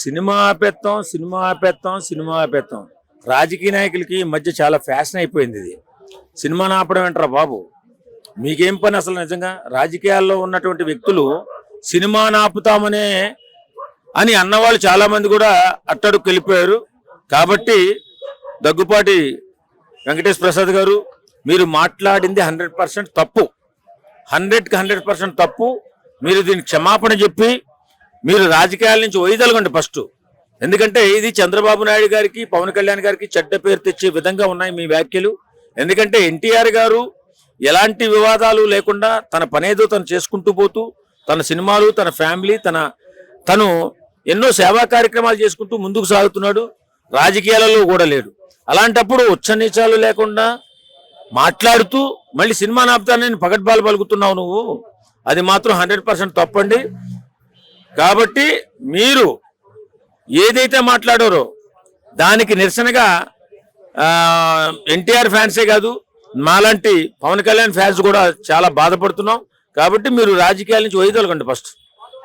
Cinema ఆపేత్తాం cinema ఆపేత్తాం cinema ఆపేత్తాం. రాజకీయ నాయకులకి ఈ మధ్య చాలా ఫ్యాషన్ అయిపోయింది ఇది. సినిమాను ఆపడం ఏంట్రా బాబు? మీకేం పని అసలు నిజంగా? రాజకీయాల్లో ఉన్నటువంటి వ్యక్తులు సినిమాను ఆపుతామనే అని అన్నవాళ్ళు చాలామంది కూడా అట్టడుకు వెళ్ళిపోయారు. కాబట్టి దగ్గుపాటి వెంకటేష్ ప్రసాద్ గారు మీరు మాట్లాడింది హండ్రెడ్ పర్సెంట్ తప్పు. హండ్రెడ్కి హండ్రెడ్ పర్సెంట్ తప్పు. మీరు దీనికి క్షమాపణ చెప్పి మీరు రాజకీయాల నుంచి వైదొలగండి ఫస్ట్. ఎందుకంటే ఇది చంద్రబాబు నాయుడు గారికి పవన్ కళ్యాణ్ గారికి చెడ్డ పేరు తెచ్చే విధంగా ఉన్నాయి మీ వ్యాఖ్యలు. ఎందుకంటే ఎన్టీఆర్ గారు ఎలాంటి వివాదాలు లేకుండా తన పనేదో తను చేసుకుంటూ పోతూ తన సినిమాలు తన ఫ్యామిలీ తన తను ఎన్నో సేవా కార్యక్రమాలు చేసుకుంటూ ముందుకు సాగుతున్నాడు. రాజకీయాలలో కూడా లేడు. అలాంటప్పుడు ఉచ్చనీచాలు లేకుండా మాట్లాడుతూ మళ్ళీ సినిమా నాపుతానని పగట్బాలు పలుకుతున్నావు నువ్వు. అది మాత్రం హండ్రెడ్ పర్సెంట్ తప్పండి. కాబట్టి మీరు ఏదైతే మాట్లాడారో దానికి నిరసనగా ఎన్టీఆర్ ఫ్యాన్సే కాదు మాలాంటి పవన్ కళ్యాణ్ ఫ్యాన్స్ కూడా చాలా బాధపడుతున్నాం. కాబట్టి మీరు రాజకీయాల నుంచి వైదొలగండి ఫస్ట్.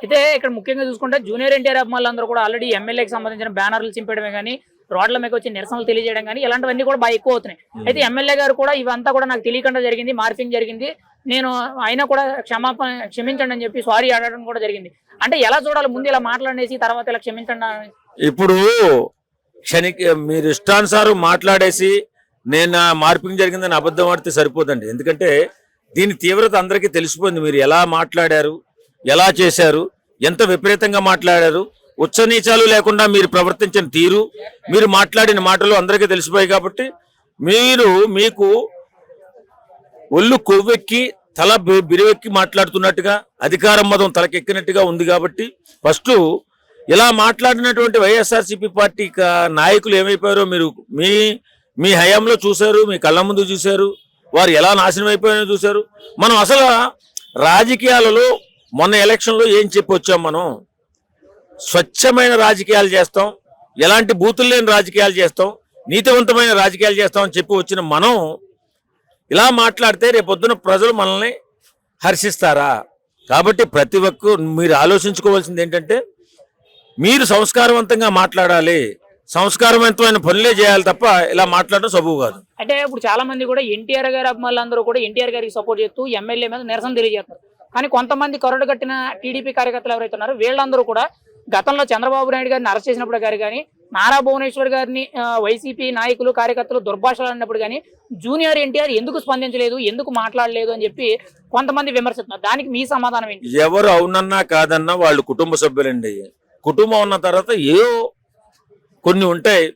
అయితే ఇక్కడ ముఖ్యంగా చూసుకుంటే జూనియర్ ఎన్టీఆర్ అభిమానులందరూ కూడా ఆల్రెడీ ఎమ్మెల్యేకి సంబంధించిన బ్యానర్లు చింపడమే కానీ రోడ్ల మీద వచ్చి నిరసనలు తెలియజేయడం కానీ ఇలాంటివన్నీ కూడా బాగా ఎక్కువ అవుతున్నాయి. అయితే ఎమ్మెల్యే గారు కూడా ఇవంతా కూడా నాకు తెలియకుండా జరిగింది మార్పింగ్ జరిగింది. నేను అయినా కూడా క్షమాపణ క్షమించండి అని చెప్పి సారీ అడగడం కూడా జరిగింది. అంటే ఎలా చూడాలి? ముందు ఇలా మాట్లాడేసి తర్వాత ఇలా క్షమించండి ఇప్పుడు క్షణిక మీరు ఇష్టానుసారం మాట్లాడేసి నేను నా మార్పింగ్ జరిగిందని అబద్ధం ఆడితే సరిపోదండి. ఎందుకంటే దీని తీవ్రత అందరికీ తెలిసిపోయింది. మీరు ఎలా మాట్లాడారు? ఎలా చేశారు? ఎంత విపరీతంగా మాట్లాడారు? ఉచ్చనీచాలు లేకుండా మీరు ప్రవర్తించిన తీరు మీరు మాట్లాడిన మాటలు అందరికీ తెలిసిపోయాయి కాబట్టి మీరు మీకు ఒళ్ళు కొవ్వెక్కి తల బిరవెక్కి బిరువెక్కి మాట్లాడుతున్నట్టుగా అధికారం మదం తలకెక్కినట్టుగా ఉంది కాబట్టి ఫస్ట్ ఇలా మాట్లాడినటువంటి వైఎస్ఆర్సీపీ పార్టీ నాయకులు ఏమైపోయారో మీరు మీ మీ హయాంలో చూశారు మీ కళ్ళ ముందు చూశారు వారు ఎలా నాశనం అయిపోయారో చూశారు. మనం అసలు రాజకీయాలలో మొన్న ఎలక్షన్లో ఏం చెప్పి వచ్చాం మనం? స్వచ్ఛమైన రాజకీయాలు చేస్తాం ఎలాంటి బూతులు లేని రాజకీయాలు చేస్తాం నీతివంతమైన రాజకీయాలు చేస్తాం అని చెప్పి వచ్చిన మనం ఇలా మాట్లాడితే రేపొద్దున ప్రజలు మనల్ని హర్షిస్తారా? కాబట్టి ప్రతి ఒక్క మీరు ఆలోచించుకోవాల్సింది ఏంటంటే మీరు సంస్కారవంతంగా మాట్లాడాలి. సంస్కారవంతమైన పనులే చేయాలి తప్ప ఇలా మాట్లాడడం సబువు కాదు. అంటే ఇప్పుడు చాలా మంది కూడా ఎన్టీఆర్ గారి అభిమానులందరూ కూడా ఎన్టీఆర్ గారికి సపోర్ట్ చేస్తూ ఎమ్మెల్యే మీద నిరసన తెలియజేస్తారు. కానీ కొంతమంది కరడు కట్టిన టీడీపీ కార్యకర్తలు ఎవరైతే ఉన్నారో వీళ్ళందరూ కూడా గతంలో చంద్రబాబు నాయుడు గారిని అరెస్ట్ చేసినప్పుడు గారు కానీ నారా భువనేశ్వర్ గారిని వైసీపీ నాయకులు కార్యకర్తలు దుర్భాషలు అన్నప్పుడు కానీ జూనియర్ ఎన్టీఆర్ ఎందుకు స్పందించలేదు ఎందుకు మాట్లాడలేదు అని చెప్పి కొంతమంది విమర్శిస్తున్నారు. దానికి మీ సమాధానం ఏంటి? ఎవరు అవునన్నా కాదన్నా వాళ్ళు కుటుంబ సభ్యులండి. కుటుంబం ఉన్న తర్వాత ఏవో కొన్ని ఉంటాయి.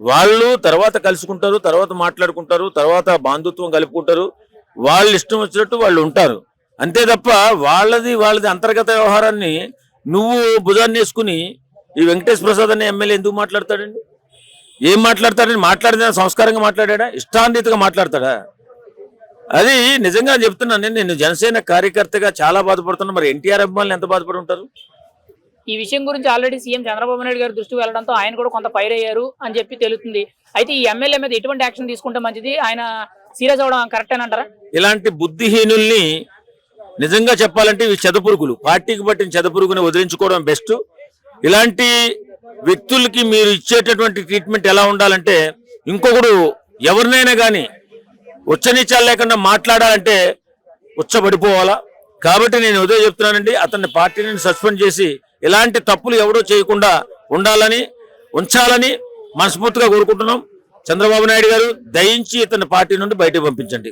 వాళ్ళు తర్వాత కలుసుకుంటారు తర్వాత మాట్లాడుకుంటారు తర్వాత బాంధుత్వం కలుపుకుంటారు. వాళ్ళు ఇష్టం వచ్చినట్టు వాళ్ళు ఉంటారు. అంతే తప్ప వాళ్ళది వాళ్ళది అంతర్గత వ్యవహారాన్ని నువ్వు భుజాన్ని వేసుకుని ఈ వెంకటేష్ ప్రసాద్ అనే ఎమ్మెల్యే ఎందుకు మాట్లాడతాడండి? ఏం మాట్లాడతాడని మాట్లాడిన సంస్కారంగా మాట్లాడా ఇష్టాన్రీతిగా మాట్లాడతాడా? అది నిజంగా చెప్తున్నాను నేను. జనసేన కార్యకర్తగా చాలా బాధపడుతున్నా. మరి ఎన్టీఆర్ అభిమానులు ఎంత బాధపడి ఉంటారు ఈ విషయం గురించి ఆల్రెడీ సీఎం చంద్రబాబు నాయుడు గారి దృష్టికి వెళ్ళడంతో ఆయన కూడా కొంత ఫైర్ అయ్యారు అని చెప్పి తెలుస్తుంది. అయితే ఈ ఎమ్మెల్యే మీద ఎటువంటి యాక్షన్ తీసుకుంటే మంచిది? ఆయన సీరియస్ అవడం కరెక్ట్ అని అంటారా? ఇలాంటి బుద్ధిహీనుల్ని నిజంగా చెప్పాలంటే ఇవి చెదపురుగులు. పార్టీకి పట్టిన చెదపురుగుని వదిలించుకోవడం బెస్ట్. ఇలాంటి వ్యక్తులకి మీరు ఇచ్చేటటువంటి ట్రీట్మెంట్ ఎలా ఉండాలంటే ఇంకొకడు ఎవరినైనా కానీ ఉచ్చనీచాలు లేకుండా మాట్లాడాలంటే ఉచ్చబడిపోవాలా? కాబట్టి నేను ఉదయం చెప్తున్నానండి అతన్ని పార్టీ నుండి సస్పెండ్ చేసి ఇలాంటి తప్పులు ఎవడో చేయకుండా ఉండాలని ఉంచాలని మనస్ఫూర్తిగా కోరుకుంటున్నాం. చంద్రబాబు నాయుడు గారు దయించి ఇతని పార్టీ నుండి బయటకు పంపించండి.